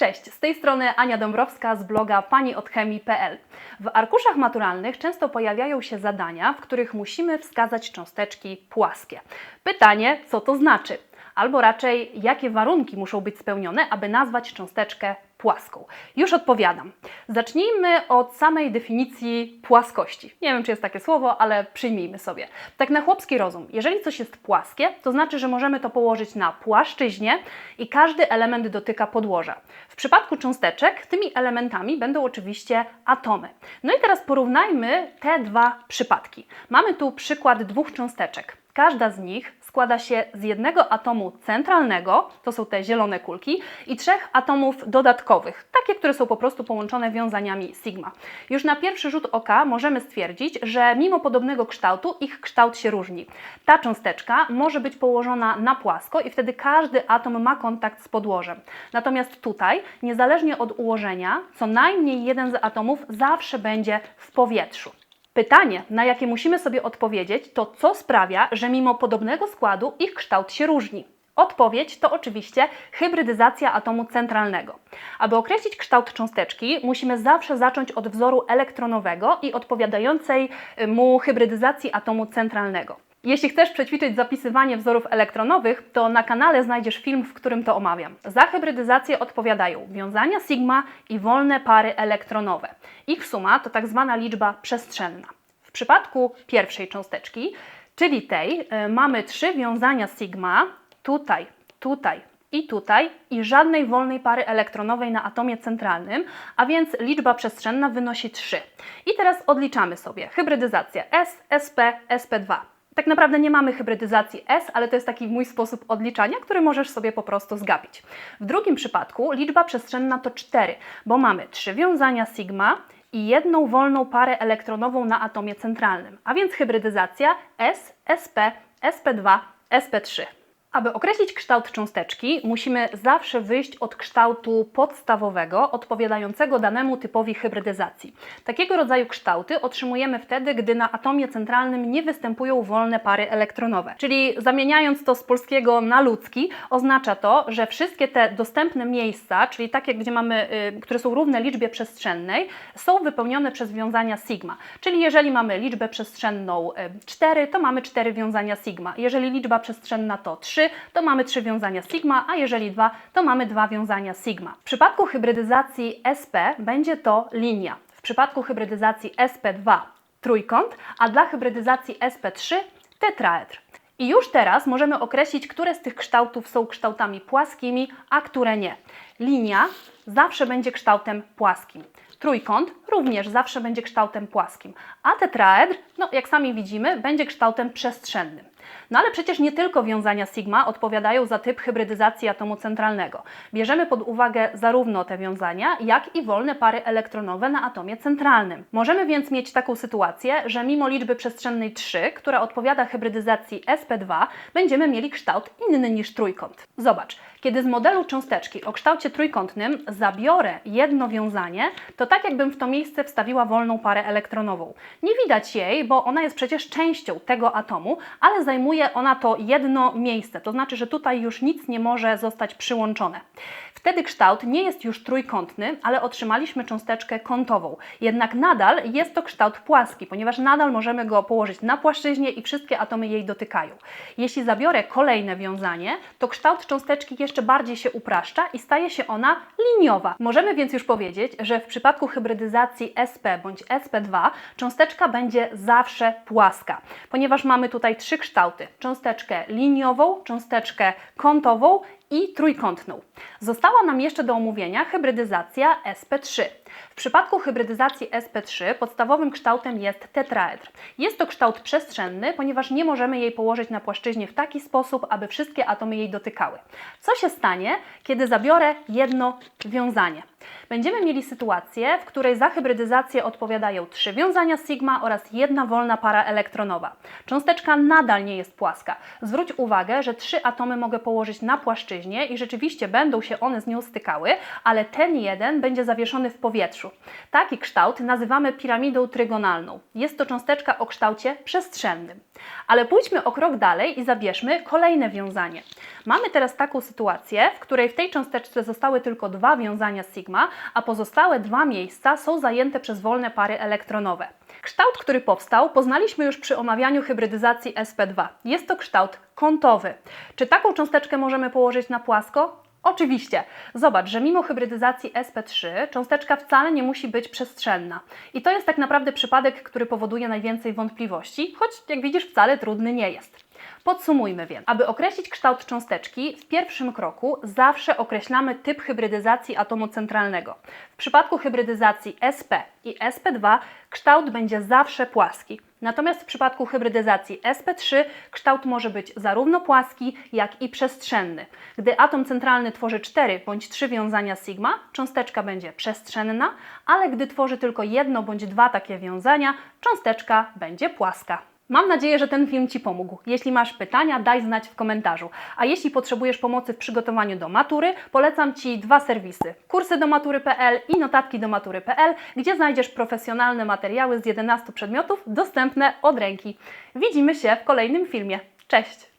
Cześć, z tej strony Ania Dąbrowska z bloga paniodchemii.pl. W arkuszach maturalnych często pojawiają się zadania, w których musimy wskazać cząsteczki płaskie. Pytanie, co to znaczy? Albo raczej, jakie warunki muszą być spełnione, aby nazwać cząsteczkę płaską? Już odpowiadam. Zacznijmy od samej definicji płaskości. Nie wiem, czy jest takie słowo, ale przyjmijmy sobie. Tak na chłopski rozum, jeżeli coś jest płaskie, to znaczy, że możemy to położyć na płaszczyźnie i każdy element dotyka podłoża. W przypadku cząsteczek tymi elementami będą oczywiście atomy. No i teraz porównajmy te dwa przypadki. Mamy tu przykład dwóch cząsteczek. Każda z nich składa się z jednego atomu centralnego, to są te zielone kulki, i trzech atomów dodatkowych, takie, które są po prostu połączone wiązaniami sigma. Już na pierwszy rzut oka możemy stwierdzić, że mimo podobnego kształtu ich kształt się różni. Ta cząsteczka może być położona na płasko i wtedy każdy atom ma kontakt z podłożem. Natomiast tutaj, niezależnie od ułożenia, co najmniej jeden z atomów zawsze będzie w powietrzu. Pytanie, na jakie musimy sobie odpowiedzieć, to co sprawia, że mimo podobnego składu ich kształt się różni? Odpowiedź to oczywiście hybrydyzacja atomu centralnego. Aby określić kształt cząsteczki, musimy zawsze zacząć od wzoru elektronowego i odpowiadającej mu hybrydyzacji atomu centralnego. Jeśli chcesz przećwiczyć zapisywanie wzorów elektronowych, to na kanale znajdziesz film, w którym to omawiam. Za hybrydyzację odpowiadają wiązania sigma i wolne pary elektronowe. Ich suma to tak zwana liczba przestrzenna. W przypadku pierwszej cząsteczki, czyli tej, y, mamy trzy wiązania sigma, tutaj, tutaj i tutaj, i żadnej wolnej pary elektronowej na atomie centralnym, a więc liczba przestrzenna wynosi 3. I teraz odliczamy sobie hybrydyzację S, SP, SP2. Tak naprawdę nie mamy hybrydyzacji S, ale to jest taki mój sposób odliczania, który możesz sobie po prostu zgapić. W drugim przypadku liczba przestrzenna to 4, bo mamy trzy wiązania sigma i jedną wolną parę elektronową na atomie centralnym, a więc hybrydyzacja S, SP, SP2, SP3. Aby określić kształt cząsteczki, musimy zawsze wyjść od kształtu podstawowego, odpowiadającego danemu typowi hybrydyzacji. Takiego rodzaju kształty otrzymujemy wtedy, gdy na atomie centralnym nie występują wolne pary elektronowe. Czyli zamieniając to z polskiego na ludzki, oznacza to, że wszystkie te dostępne miejsca, czyli takie, gdzie mamy, y, które są równe liczbie przestrzennej, są wypełnione przez wiązania sigma. Czyli jeżeli mamy liczbę przestrzenną y, 4, to mamy 4 wiązania sigma. Jeżeli liczba przestrzenna to 3, to mamy 3 wiązania sigma, a jeżeli 2, to mamy 2 wiązania sigma. W przypadku hybrydyzacji SP będzie to linia. W przypadku hybrydyzacji SP2 trójkąt, a dla hybrydyzacji SP3 tetraedr. I już teraz możemy określić, które z tych kształtów są kształtami płaskimi, a które nie. Linia zawsze będzie kształtem płaskim. Trójkąt również zawsze będzie kształtem płaskim, a tetraedr, no jak sami widzimy, będzie kształtem przestrzennym. No ale przecież nie tylko wiązania sigma odpowiadają za typ hybrydyzacji atomu centralnego. Bierzemy pod uwagę zarówno te wiązania, jak i wolne pary elektronowe na atomie centralnym. Możemy więc mieć taką sytuację, że mimo liczby przestrzennej 3, która odpowiada hybrydyzacji sp2, będziemy mieli kształt inny niż trójkąt. Zobacz, kiedy z modelu cząsteczki o kształcie trójkątnym zabiorę jedno wiązanie, to tak jakbym w to miejsce wstawiła wolną parę elektronową. Nie widać jej, bo ona jest przecież częścią tego atomu, ale zajmuje ona to jedno miejsce, to znaczy, że tutaj już nic nie może zostać przyłączone. Wtedy kształt nie jest już trójkątny, ale otrzymaliśmy cząsteczkę kątową. Jednak nadal jest to kształt płaski, ponieważ nadal możemy go położyć na płaszczyźnie i wszystkie atomy jej dotykają. Jeśli zabiorę kolejne wiązanie, to kształt cząsteczki jeszcze bardziej się upraszcza i staje się ona liniowa. Możemy więc już powiedzieć, że w przypadku hybrydyzacji SP bądź SP2 cząsteczka będzie zawsze płaska, ponieważ mamy tutaj trzy kształty: cząsteczkę liniową, cząsteczkę kątową i trójkątną. Została nam jeszcze do omówienia hybrydyzacja sp3. W przypadku hybrydyzacji sp3 podstawowym kształtem jest tetraedr. Jest to kształt przestrzenny, ponieważ nie możemy jej położyć na płaszczyźnie w taki sposób, aby wszystkie atomy jej dotykały. Co się stanie, kiedy zabiorę jedno wiązanie? Będziemy mieli sytuację, w której za hybrydyzację odpowiadają trzy wiązania sigma oraz jedna wolna para elektronowa. Cząsteczka nadal nie jest płaska. Zwróć uwagę, że trzy atomy mogę położyć na płaszczyźnie i rzeczywiście będą się one z nią stykały, ale ten jeden będzie zawieszony w powietrzu. Taki kształt nazywamy piramidą trygonalną. Jest to cząsteczka o kształcie przestrzennym. Ale pójdźmy o krok dalej i zabierzmy kolejne wiązanie. Mamy teraz taką sytuację, w której w tej cząsteczce zostały tylko dwa wiązania sigma, a pozostałe dwa miejsca są zajęte przez wolne pary elektronowe. Kształt, który powstał, poznaliśmy już przy omawianiu hybrydyzacji sp2. Jest to kształt kątowy. Czy taką cząsteczkę możemy położyć na płasko? Oczywiście. Zobacz, że mimo hybrydyzacji sp3 cząsteczka wcale nie musi być przestrzenna. I to jest tak naprawdę przypadek, który powoduje najwięcej wątpliwości, choć jak widzisz wcale trudny nie jest. Podsumujmy więc. Aby określić kształt cząsteczki, w pierwszym kroku zawsze określamy typ hybrydyzacji atomu centralnego. W przypadku hybrydyzacji sp i sp2 kształt będzie zawsze płaski. Natomiast w przypadku hybrydyzacji sp3 kształt może być zarówno płaski, jak i przestrzenny. Gdy atom centralny tworzy 4 bądź 3 wiązania sigma, cząsteczka będzie przestrzenna, ale gdy tworzy tylko jedno bądź dwa takie wiązania, cząsteczka będzie płaska. Mam nadzieję, że ten film Ci pomógł. Jeśli masz pytania, daj znać w komentarzu. A jeśli potrzebujesz pomocy w przygotowaniu do matury, polecam Ci dwa serwisy: kursy do matury.pl i notatki do matury.pl, gdzie znajdziesz profesjonalne materiały z 11 przedmiotów dostępne od ręki. Widzimy się w kolejnym filmie. Cześć!